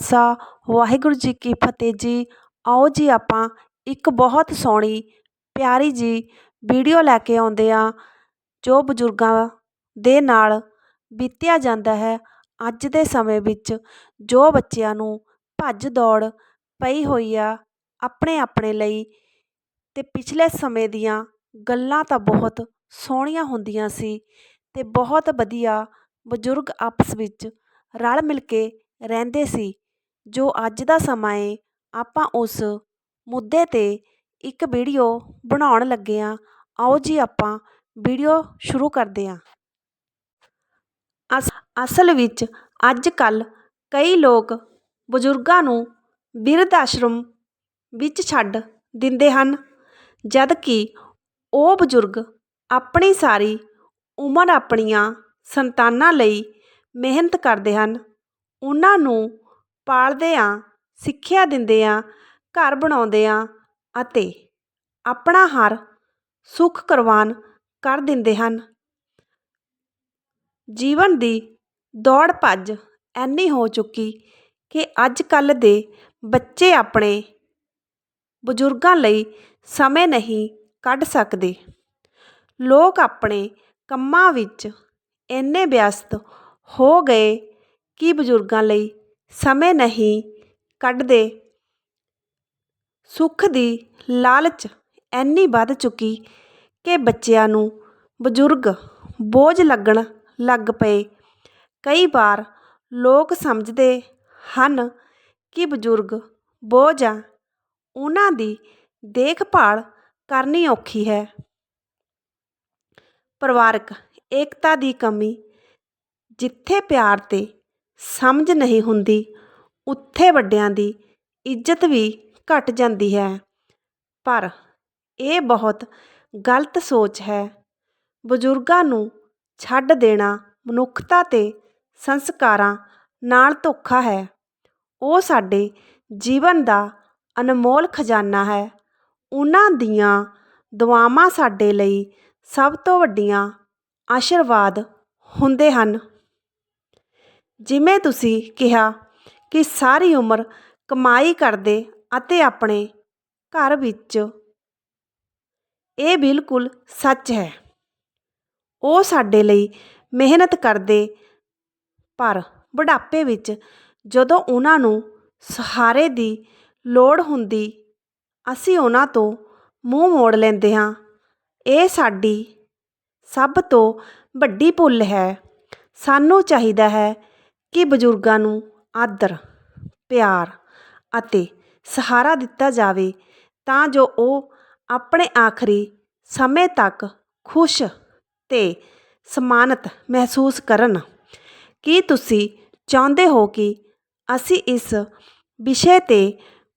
ਸਾ ਵਾਹਿਗੁਰੂ ਜੀ ਕੀ ਫਤਿਹ ਜੀ। ਆਓ ਜੀ ਆਪਾਂ ਇੱਕ ਬਹੁਤ ਸੋਹਣੀ, ਪਿਆਰੀ ਜੀ ਵੀਡੀਓ ਲੈ ਕੇ ਆਉਂਦੇ ਆ ਜੋ ਬਜ਼ੁਰਗਾਂ ਦੇ ਨਾਲ ਬੀਤਿਆ ਜਾਂਦਾ ਹੈ ਅੱਜ ਦੇ ਸਮੇਂ ਵਿੱਚ, ਜੋ ਬੱਚਿਆਂ ਨੂੰ ਭੱਜ ਦੌੜ ਪਈ ਹੋਈ ਆ ਆਪਣੇ ਆਪਣੇ ਲਈ। ਤੇ ਪਿਛਲੇ ਸਮੇਂ ਦੀਆਂ ਗੱਲਾਂ ਤਾਂ ਬਹੁਤ ਸੋਹਣੀਆਂ ਹੁੰਦੀਆਂ ਸੀ ਤੇ ਬਹੁਤ ਵਧੀਆ ਬਜ਼ੁਰਗ ਆਪਸ ਵਿੱਚ ਰਲ ਮਿਲ ਕੇ ਰਹਿੰਦੇ ਸੀ। ਜੋ ਅੱਜ ਦਾ ਸਮਾਂ ਏ, ਆਪਾਂ ਉਸ ਮੁੱਦੇ 'ਤੇ ਇੱਕ ਵੀਡੀਓ ਬਣਾਉਣ ਲੱਗੇ ਹਾਂ ਆਓ ਜੀ ਆਪਾਂ ਵੀਡੀਓ ਸ਼ੁਰੂ ਕਰਦੇ ਹਾਂ ਅਸ, ਅਸਲ ਵਿੱਚ ਅੱਜ ਕੱਲ੍ਹ ਕਈ ਲੋਕ ਬਜ਼ੁਰਗਾਂ ਨੂੰ ਬਿਰਧ ਆਸ਼ਰਮ ਵਿੱਚ ਛੱਡ ਦਿੰਦੇ ਹਨ ਜਦ ਕਿ ਉਹ ਬਜ਼ੁਰਗ ਆਪਣੀ ਸਾਰੀ ਉਮਰ ਆਪਣੀਆਂ ਸੰਤਾਨਾਂ ਲਈ ਮਿਹਨਤ ਕਰਦੇ ਹਨ। ਉਹਨਾਂ ਨੂੰ ਪਾਲਦੇ ਹਾਂ ਸਿੱਖਿਆ ਦਿੰਦੇ ਹਾਂ ਘਰ ਬਣਾਉਂਦੇ ਹਾਂ ਅਤੇ ਆਪਣਾ ਹਰ ਸੁੱਖ ਕੁਰਬਾਨ ਕਰ ਦਿੰਦੇ ਹਨ। ਜੀਵਨ ਦੀ ਦੌੜ ਭੱਜ ਐਨੀ ਹੋ ਚੁੱਕੀ ਕਿ ਅੱਜ ਕੱਲ੍ਹ ਦੇ ਬੱਚੇ ਆਪਣੇ ਬਜ਼ੁਰਗਾਂ ਲਈ ਸਮੇਂ ਨਹੀਂ ਕੱਢ ਸਕਦੇ। ਲੋਕ ਆਪਣੇ ਕੰਮਾਂ ਵਿੱਚ ਇੰਨੇ ਵਿਅਸਤ ਹੋ ਗਏ ਕਿ ਬਜ਼ੁਰਗਾਂ ਲਈ ਸਮੇਂ ਨਹੀਂ ਕੱਢਦੇ। ਸੁੱਖ ਦੀ ਲਾਲਚ ਇੰਨੀ ਵੱਧ ਚੁੱਕੀ ਕਿ ਬੱਚਿਆਂ ਨੂੰ ਬਜ਼ੁਰਗ ਬੋਝ ਲੱਗਣ ਲੱਗ ਪਏ। ਕਈ ਵਾਰ ਲੋਕ ਸਮਝਦੇ ਹਨ ਕਿ ਬਜ਼ੁਰਗ ਬੋਝ ਆ, ਉਹਨਾਂ ਦੀ ਦੇਖਭਾਲ ਕਰਨੀ ਔਖੀ ਹੈ। ਪਰਿਵਾਰਕ ਏਕਤਾ ਦੀ ਕਮੀ ਜਿੱਥੇ ਪਿਆਰ ਤੇ ਸਮਝ ਨਹੀਂ ਹੁੰਦੀ। ਉੱਥੇ ਵੱਡਿਆਂ ਦੀ ਇੱਜ਼ਤ ਵੀ ਘਟ ਜਾਂਦੀ ਹੈ। ਪਰ ਇਹ ਬਹੁਤ ਗਲਤ ਸੋਚ ਹੈ। ਬਜ਼ੁਰਗਾਂ ਨੂੰ ਛੱਡ ਦੇਣਾ ਮਨੁੱਖਤਾ ਅਤੇ ਸੰਸਕਾਰਾਂ ਨਾਲ ਧੋਖਾ ਹੈ। ਉਹ ਸਾਡੇ ਜੀਵਨ ਦਾ ਅਨਮੋਲ ਖਜ਼ਾਨਾ ਹੈ। ਉਹਨਾਂ ਦੀਆਂ ਦੁਆਵਾਂ ਸਾਡੇ ਲਈ ਸਭ ਤੋਂ ਵੱਡੀਆਂ ਆਸ਼ੀਰਵਾਦ ਹੁੰਦੇ ਹਨ। ਜਿਵੇਂ ਤੁਸੀਂ ਕਿਹਾ ਕਿ ਸਾਰੀ ਉਮਰ ਕਮਾਈ ਕਰਦੇ ਅਤੇ ਆਪਣੇ ਘਰ ਵਿੱਚ। ਇਹ ਬਿਲਕੁਲ ਸੱਚ ਹੈ। ਉਹ ਸਾਡੇ ਲਈ ਮਿਹਨਤ ਕਰਦੇ, ਪਰ ਬੁਢਾਪੇ ਵਿੱਚ ਜਦੋਂ ਉਹਨਾਂ ਨੂੰ ਸਹਾਰੇ ਦੀ ਲੋੜ ਹੁੰਦੀ, ਅਸੀਂ ਉਹਨਾਂ ਤੋਂ ਮੂੰਹ ਮੋੜ ਲੈਂਦੇ ਹਾਂ। ਇਹ ਸਾਡੀ ਸਭ ਤੋਂ ਵੱਡੀ ਭੁੱਲ ਹੈ। ਸਾਨੂੰ ਚਾਹੀਦਾ ਹੈ ਕਿ ਬਜ਼ੁਰਗਾਂ ਨੂੰ ਆਦਰ, ਪਿਆਰ ਅਤੇ ਸਹਾਰਾ ਦਿੱਤਾ ਜਾਵੇ ਤਾਂ ਜੋ ਉਹ ਆਪਣੇ ਆਖਰੀ ਸਮੇਂ ਤੱਕ ਖੁਸ਼ ਅਤੇ ਸਨਮਾਨਿਤ ਮਹਿਸੂਸ ਕਰਨ। ਕੀ ਤੁਸੀਂ ਚਾਹੁੰਦੇ ਹੋ ਕਿ ਅਸੀਂ ਇਸ ਵਿਸ਼ੇ 'ਤੇ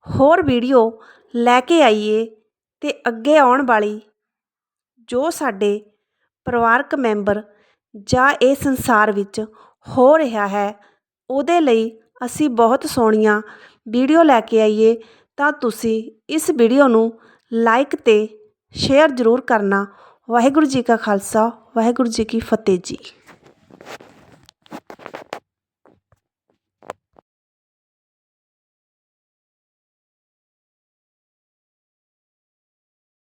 ਹੋਰ ਵੀਡੀਓ ਲੈ ਕੇ ਆਈਏ ਅਤੇ ਅੱਗੇ ਆਉਣ ਵਾਲੀ ਜੋ ਸਾਡੇ ਪਰਿਵਾਰਕ ਮੈਂਬਰ ਜਾਂ ਇਹ ਸੰਸਾਰ ਵਿੱਚ ਹੋ ਰਿਹਾ ਹੈ ਉਹਦੇ ਲਈ ਅਸੀਂ ਬਹੁਤ ਸੋਹਣੀਆਂ ਵੀਡੀਓ ਲੈ ਕੇ ਆਈਏ, ਤਾਂ ਤੁਸੀਂ ਇਸ ਵੀਡੀਓ ਨੂੰ ਲਾਈਕ ਅਤੇ ਸ਼ੇਅਰ ਜ਼ਰੂਰ ਕਰਨਾ। ਵਾਹਿਗੁਰੂ ਜੀ ਕਾ ਖਾਲਸਾ, ਵਾਹਿਗੁਰੂ ਜੀ ਕੀ ਫਤਿਹ ਜੀ।